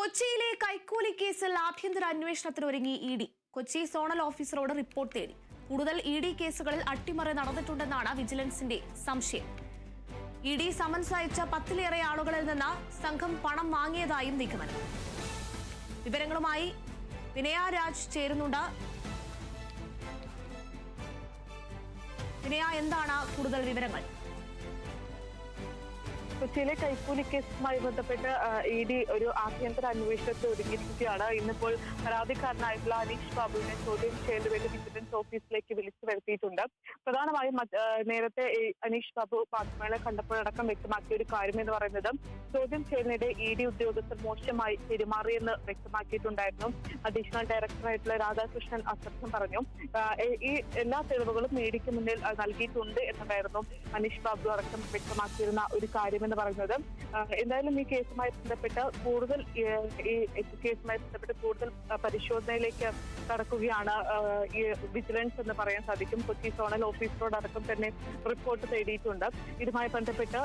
കൊച്ചിയിലെ കൈക്കൂലി കേസിൽ ആഭ്യന്തര അന്വേഷണത്തിന് ഒരുങ്ങി ഇ ഡി. കൊച്ചി സോണൽ ഓഫീസറോട് റിപ്പോർട്ട് തേടി. കൂടുതൽ ഇ ഡി കേസുകളിൽ അട്ടിമറി നടന്നിട്ടുണ്ടെന്നാണ് വിജിലൻസിന്റെ സംശയം. ഇ ഡി സമൻസ് അയച്ച പത്തിലേറെ ആളുകളിൽ നിന്ന് സംഘം പണം വാങ്ങിയതായും നിഗമനം വിവരങ്ങളുമായി വിനയ രാജ് ചേരുന്നുണ്ട്. വിനയ എന്താണ് കൂടുതൽ വിവരങ്ങൾ? കൊച്ചിയിലെ കൈക്കൂലി കേസുമായി ബന്ധപ്പെട്ട് ഇ ഡി ഒരു ആഭ്യന്തര അന്വേഷണത്തിൽ ഒരുങ്ങിയിരിക്കുകയാണ്. ഇന്നിപ്പോൾ പരാതിക്കാരനായിട്ടുള്ള അനീഷ് ബാബുവിനെ ചോദ്യം ചെയ്യേണ്ടി വേണ്ടി വിജിലൻസ് ഓഫീസിലേക്ക് വിളിച്ചു വരുത്തിയിട്ടുണ്ട്. പ്രധാനമായും നേരത്തെ അനീഷ് ബാബു മാധ്യമങ്ങളെ കണ്ടപ്പോഴടക്കം വ്യക്തമാക്കിയ ഒരു കാര്യം എന്ന് പറയുന്നത് ചോദ്യം ചെയ്യുന്നതിനിടെ ഇ ഡി ഉദ്യോഗസ്ഥർ മോശമായി പെരുമാറിയെന്ന് വ്യക്തമാക്കിയിട്ടുണ്ടായിരുന്നു. അഡീഷണൽ ഡയറക്ടറായിട്ടുള്ള രാധാകൃഷ്ണൻ അസത്യം പറഞ്ഞു. ഈ- എല്ലാ തെളിവുകളും ഇ ഡിക്ക് മുന്നിൽ നൽകിയിട്ടുണ്ട് എന്നതായിരുന്നു അനീഷ് ബാബു അടക്കം വ്യക്തമാക്കിയിരുന്ന ഒരു കാര്യമെന്ന് പറയുന്നത്. എന്തായാലും ഈ കേസുമായി ബന്ധപ്പെട്ട് കൂടുതൽ ഈ കേസുമായി ബന്ധപ്പെട്ട് കൂടുതൽ പരിശോധനയിലേക്ക് കടക്കുകയാണ് ഈ വിജിലൻസ് എന്ന് പറയാൻ സാധിക്കും. കൊച്ചി സോണൽ ഓഫീസറോടക്കം തന്നെ റിപ്പോർട്ട് തേടിയിട്ടുണ്ട്. ഇതുമായി ബന്ധപ്പെട്ട്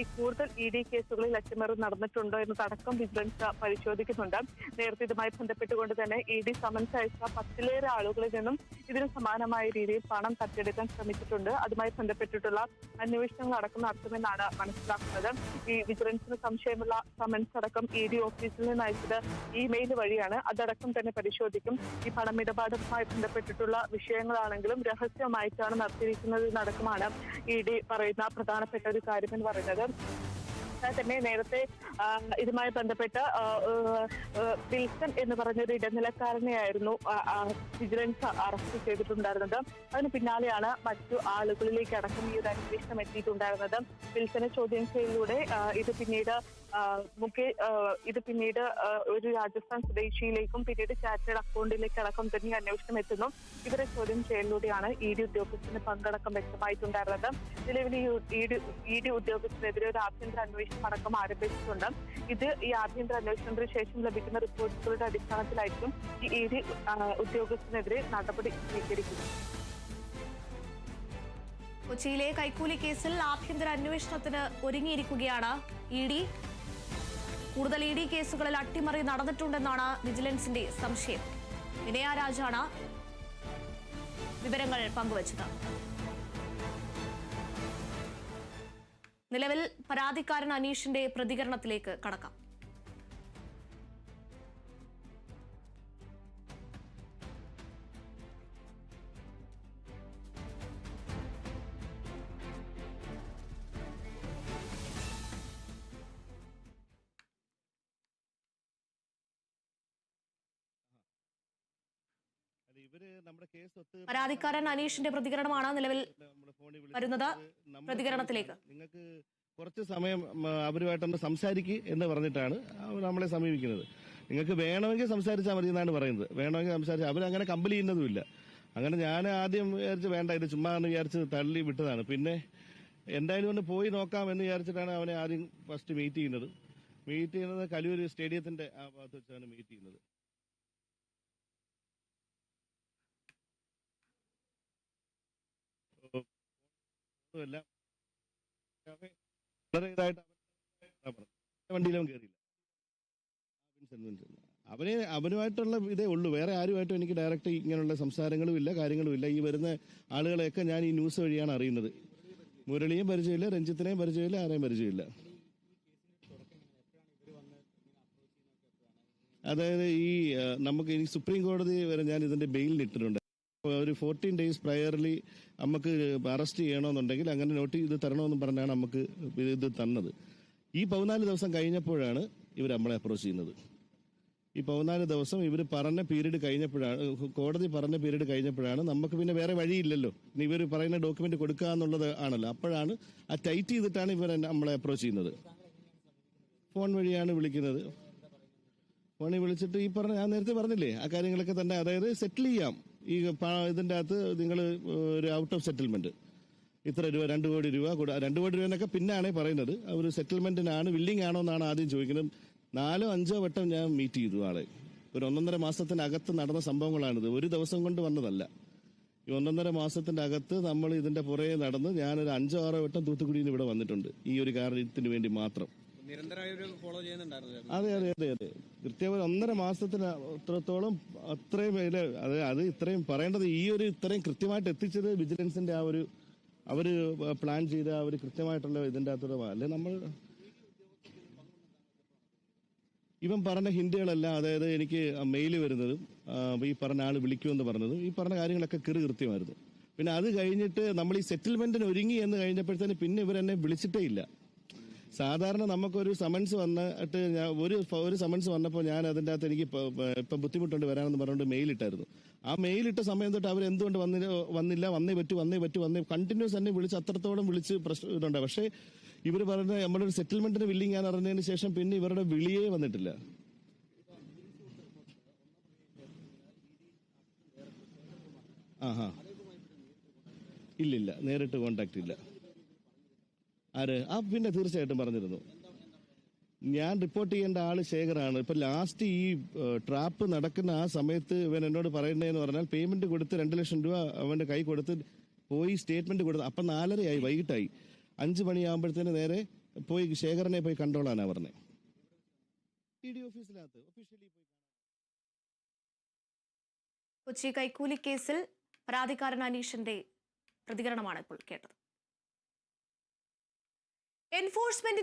ഈ കൂടുതൽ ഇ ഡി കേസുകളിൽ അട്ടിമറി നടന്നിട്ടുണ്ടോ എന്നതടക്കം വിജിലൻസ് പരിശോധിക്കുന്നുണ്ട്. നേരത്തെ ഇതുമായി ബന്ധപ്പെട്ടുകൊണ്ട് തന്നെ ഇ ഡി സമൻസ് അയച്ച പത്തിലേറെ ആളുകളിൽ നിന്നും ഇതിന് സമാനമായ രീതിയിൽ പണം തട്ടിയെടുക്കാൻ ശ്രമിച്ചിട്ടുണ്ട്. അതുമായി ബന്ധപ്പെട്ടിട്ടുള്ള അന്വേഷണങ്ങൾ അടക്കം നടത്തുമെന്നാണ് മനസ്സിലാക്കുന്നത്. ഈ വിജിലൻസിന് സംശയമുള്ള സമൻസ് അടക്കം ഇ ഡി ഓഫീസിൽ നിന്ന് അയച്ചത് ഇമെയിൽ വഴിയാണ്. അതടക്കം തന്നെ പരിശോധിക്കും. ഈ പണമിടപാടുമായി ബന്ധപ്പെട്ടിട്ടുള്ള വിഷയങ്ങളാണെങ്കിലും രഹസ്യമായിട്ടാണ് നടത്തിയിരിക്കുന്നത് എന്നടക്കമാണ് ഇ ഡി പറയുന്ന പ്രധാനപ്പെട്ട ഒരു കാര്യം എന്ന് പറയുന്നത്. തന്നെ നേരത്തെ ഇതുമായി ബന്ധപ്പെട്ട് വിൽസൺ എന്ന് പറഞ്ഞ ഒരു ഇടനിലക്കാരനെയായിരുന്നു വിജിലൻസ് അറസ്റ്റ് ചെയ്തിട്ടുണ്ടായിരുന്നത്. അതിന് പിന്നാലെയാണ് മറ്റു ആളുകളിലേക്ക് അടക്കം ഈ ഒരു അന്വേഷണം എത്തിയിട്ടുണ്ടായിരുന്നത്. വിൽസനെ ചോദ്യം ചെയ്യലിലൂടെ ഇത് പിന്നീട് മുഖേ ഇത് പിന്നീട് ഒരു രാജസ്ഥാൻ സ്വദേശിയിലേക്കും പിന്നീട് ചാർട്ടേഡ് അക്കൗണ്ടിലേക്ക് അടക്കം തന്നെ അന്വേഷണം എത്തുന്നു. ഇവരെ ചോദ്യം ചെയ്യലിലൂടെയാണ് ഇ ഡി ഉദ്യോഗസ്ഥന് പങ്കടക്കം വ്യക്തമായിട്ടുണ്ടായിരുന്നത്. നിലവിൽ ഇ ഡി ഉദ്യോഗസ്ഥനെതിരെ ഒരു ആഭ്യന്തര അന്വേഷണം അടക്കം ആരംഭിച്ചിട്ടുണ്ട്. ഇത് ഈ ആഭ്യന്തര അന്വേഷണത്തിന് ശേഷം ലഭിക്കുന്ന റിപ്പോർട്ടുകളുടെ അടിസ്ഥാനത്തിലായിരിക്കും ഈ ഇ ഡി ഉദ്യോഗസ്ഥനെതിരെ നടപടി സ്വീകരിക്കുന്നത്. കൊച്ചിയിലെ കൈക്കൂലി കേസിൽ ആഭ്യന്തര അന്വേഷണത്തിന് ഒരുങ്ങിയിരിക്കുകയാണ് ഇ ഡി. കൂടുതൽ ഇ ഡി കേസുകളിൽ അട്ടിമറി നടന്നിട്ടുണ്ടെന്നാണ് വിജിലൻസിന്റെ സംശയം. വിനയ രാജാണ് വിവരങ്ങൾ പങ്കുവച്ചത്. നിലവിൽ പരാതിക്കാരൻ അനീഷിന്റെ പ്രതികരണത്തിലേക്ക് കടക്കാം. പരാതിക്കാരൻ അനീഷിന്റെ പ്രതികരണമാണ് നിലവിൽ വരുന്നത്. പ്രതികരണത്തിലേക്ക്. നിങ്ങൾക്ക് കുറച്ച് സമയം അവരുമായിട്ട് അവരുമായിട്ടൊന്ന് സംസാരിക്കുക എന്ന് പറഞ്ഞിട്ടാണ് നമ്മളെ സമീപിക്കുന്നത്. നിങ്ങൾക്ക് വേണമെങ്കിൽ സംസാരിച്ചാൽ മതി എന്നാണ് പറയുന്നത്. വേണമെങ്കിൽ സംസാരിച്ച അവരങ്ങനെ കമ്പലി ചെയ്യുന്നതുമില്ല. അങ്ങനെ ഞാൻ ആദ്യം വിചാരിച്ച് വേണ്ട ഇത് ചുമ്മാ എന്ന് വിചാരിച്ച് തള്ളി വിട്ടതാണ്. പിന്നെ എന്തായാലും ഒന്ന് പോയി നോക്കാം എന്ന് വിചാരിച്ചിട്ടാണ് അവനെ ആദ്യം ഫസ്റ്റ് മീറ്റ് ചെയ്യുന്നത്. മീറ്റ് ചെയ്യുന്നത് കലൂർ സ്റ്റേഡിയത്തിന്റെ ആ ഭാഗത്ത് വെച്ചാണ് മീറ്റ് ചെയ്യുന്നത്. എല്ലാം വളരെ ഇതായിട്ട്. അവന് അവനുമായിട്ടുള്ള ഇതേ ഉള്ളൂ. വേറെ ആരുമായിട്ടും എനിക്ക് ഡയറക്റ്റ് ഇങ്ങനെയുള്ള സംസാരങ്ങളും ഇല്ല കാര്യങ്ങളും ഇല്ല. ഈ വരുന്ന ആളുകളെയൊക്കെ ഞാൻ ഈ ന്യൂസ് വഴിയാണ് അറിയുന്നത്. മുരളിയും പരിചയമില്ല രഞ്ജിത്തിനെയും പരിചയമില്ല ആരെയും പരിചയമില്ല. അതായത് ഈ നമുക്ക് ഈ സുപ്രീം കോടതി വരെ ഞാൻ ഇതിന്റെ ബെയിലിൽ ഇട്ടിട്ടുണ്ട്. ഒരു ഫോർട്ടീൻ ഡേയ്സ് പ്രയർലി നമുക്ക് അറസ്റ്റ് ചെയ്യണമെന്നുണ്ടെങ്കിൽ അങ്ങനെ നോട്ട് ഇത് തരണമെന്ന് പറഞ്ഞാണ് നമുക്ക് ഇത് തന്നത്. ഈ പതിനാല് ദിവസം കഴിഞ്ഞപ്പോഴാണ് ഇവർ നമ്മളെ അപ്രോച്ച് ചെയ്യുന്നത്. ഈ പതിനാല് ദിവസം ഇവർ പറഞ്ഞ പീരീഡ് കഴിഞ്ഞപ്പോഴാണ് കോടതി പറഞ്ഞ പീരീഡ് കഴിഞ്ഞപ്പോഴാണ് നമുക്ക് പിന്നെ വേറെ വഴിയില്ലല്ലോ. ഇനി ഇവർ പറയുന്ന ഡോക്യുമെന്റ് കൊടുക്കുക എന്നുള്ളത് ആണല്ലോ. അപ്പോഴാണ് ആ ടൈറ്റ് ചെയ്തിട്ടാണ് ഇവർ നമ്മളെ അപ്രോച്ച് ചെയ്യുന്നത്. ഫോൺ വഴിയാണ് വിളിക്കുന്നത്. ഫോണിൽ വിളിച്ചിട്ട് ഈ പറഞ്ഞ ഞാൻ നേരത്തെ പറഞ്ഞില്ലേ ആ കാര്യങ്ങളൊക്കെ തന്നെ അതായത് സെറ്റിൽ ചെയ്യാം. ഈ ഇതിന്റെ അകത്ത് നിങ്ങൾ ഒരു ഔട്ട് ഓഫ് സെറ്റിൽമെന്റ് ഇത്ര രൂപ രണ്ട് കോടി രൂപ കൂടെ രണ്ട് കോടി രൂപ എന്നൊക്കെ പിന്നാണ് പറയുന്നത്. ഒരു സെറ്റിൽമെന്റിനാണ് വില്ലിംഗ് ആണോ എന്നാണ് ആദ്യം ചോദിക്കുന്നത്. നാലോ അഞ്ചോ വട്ടം ഞാൻ മീറ്റ് ചെയ്തു ആളെ. ഒരു ഒന്നൊന്നര മാസത്തിനകത്ത് നടന്ന സംഭവങ്ങളാണിത്. ഒരു ദിവസം കൊണ്ട് വന്നതല്ല. ഈ ഒന്നൊന്നര മാസത്തിന്റെ അകത്ത് നമ്മൾ ഇതിന്റെ പുറകെ നടന്ന് ഞാനൊരു അഞ്ചോ ആറോ വട്ടം തൂത്തുക്കുടിയിൽ ഇവിടെ വന്നിട്ടുണ്ട്. ഈ ഒരു കാര്യത്തിന് വേണ്ടി മാത്രം. അതെ? അതെ അതെ അതെ കൃത്യമായി ഒന്നര മാസത്തിന് അത്രത്തോളം അത്രയും അത് അത് ഇത്രയും പറയേണ്ടത് ഈ ഒരു ഇത്രയും കൃത്യമായിട്ട് എത്തിച്ചത് വിജിലൻസിന്റെ ആ ഒരു അവർ പ്ലാൻ ചെയ്ത ആ ഒരു കൃത്യമായിട്ടുള്ള ഇതിന്റെ അകത്തൂടെ അല്ലെ നമ്മൾ ഇവൻ പറഞ്ഞ ഹിന്ദികളെല്ലാം അതായത് എനിക്ക് മെയിൽ വരുന്നതും ഈ പറഞ്ഞ ആൾ വിളിക്കുമെന്ന് പറഞ്ഞതും ഈ പറഞ്ഞ കാര്യങ്ങളൊക്കെ കിറി കൃത്യമായിരുന്നു. പിന്നെ അത് കഴിഞ്ഞിട്ട് നമ്മൾ ഈ സെറ്റിൽമെന്റിന് ഒരുങ്ങി എന്ന് കഴിഞ്ഞപ്പോഴത്തേന് പിന്നെ ഇവരെന്നെ വിളിച്ചിട്ടേ ഇല്ല. സാധാരണ നമുക്കൊരു സമൻസ് വന്നിട്ട് ഞാൻ ഒരു ഒരു സമൻസ് വന്നപ്പോൾ ഞാൻ അതിന്റെ അകത്ത് എനിക്ക് ഇപ്പൊ- ബുദ്ധിമുട്ടുണ്ട് വരാനെന്ന് പറഞ്ഞുകൊണ്ട് മെയിൽ ഇട്ടായിരുന്നു. ആ മെയിൽ ഇട്ട സമയം തൊട്ട് അവർ എന്തുകൊണ്ട് വന്നില്ല വന്നില്ല വന്നേ പറ്റൂ വന്നേ പറ്റൂ വന്നേ കണ്ടിന്യൂസ് തന്നെ വിളിച്ച് അത്രത്തോളം വിളിച്ച് പ്രശ്നം ഇതുണ്ട്. പക്ഷേ ഇവർ പറഞ്ഞ നമ്മളൊരു സെറ്റിൽമെന്റിന് ബില്ലിംഗ് ഞാൻ അറിഞ്ഞതിന് ശേഷം പിന്നെ ഇവരുടെ വിളിയേ വന്നിട്ടില്ല. ആഹാ. ഇല്ലില്ല നേരിട്ട് കോണ്ടാക്ട് ഇല്ല. ആര്? ആ പിന്നെ തീർച്ചയായിട്ടും പറഞ്ഞിരുന്നു. ഞാൻ റിപ്പോർട്ട് ചെയ്യേണ്ട ആൾ ശേഖറാണ്. ഇപ്പൊ ലാസ്റ്റ് ഈ ട്രാപ്പ് നടക്കുന്ന ആ സമയത്ത് ഇവൻ എന്നോട് പറയുന്നതെന്ന് പറഞ്ഞാൽ പേയ്മെന്റ് കൊടുത്ത് രണ്ട് ലക്ഷം രൂപ അവന്റെ കൈ കൊടുത്ത് പോയി സ്റ്റേറ്റ്മെന്റ് കൊടുത്ത് അപ്പൊ നാലരയായി വൈകിട്ടായി. അഞ്ചു മണിയാകുമ്പോഴത്തേന് നേരെ പോയി ശേഖരനെ പോയി കണ്ടോളാനാ ഓഫീസിനകത്ത് ഒഫീഷ്യലി പോയി കൊച്ചി കൈക്കൂലി കേസിൽ പരാതിക്കാരൻ അനീഷിന്റെ പ്രതികരണമാണ് ഇപ്പോൾ കേട്ടത്. എൻഫോഴ്സ്മെന്റിന്റെ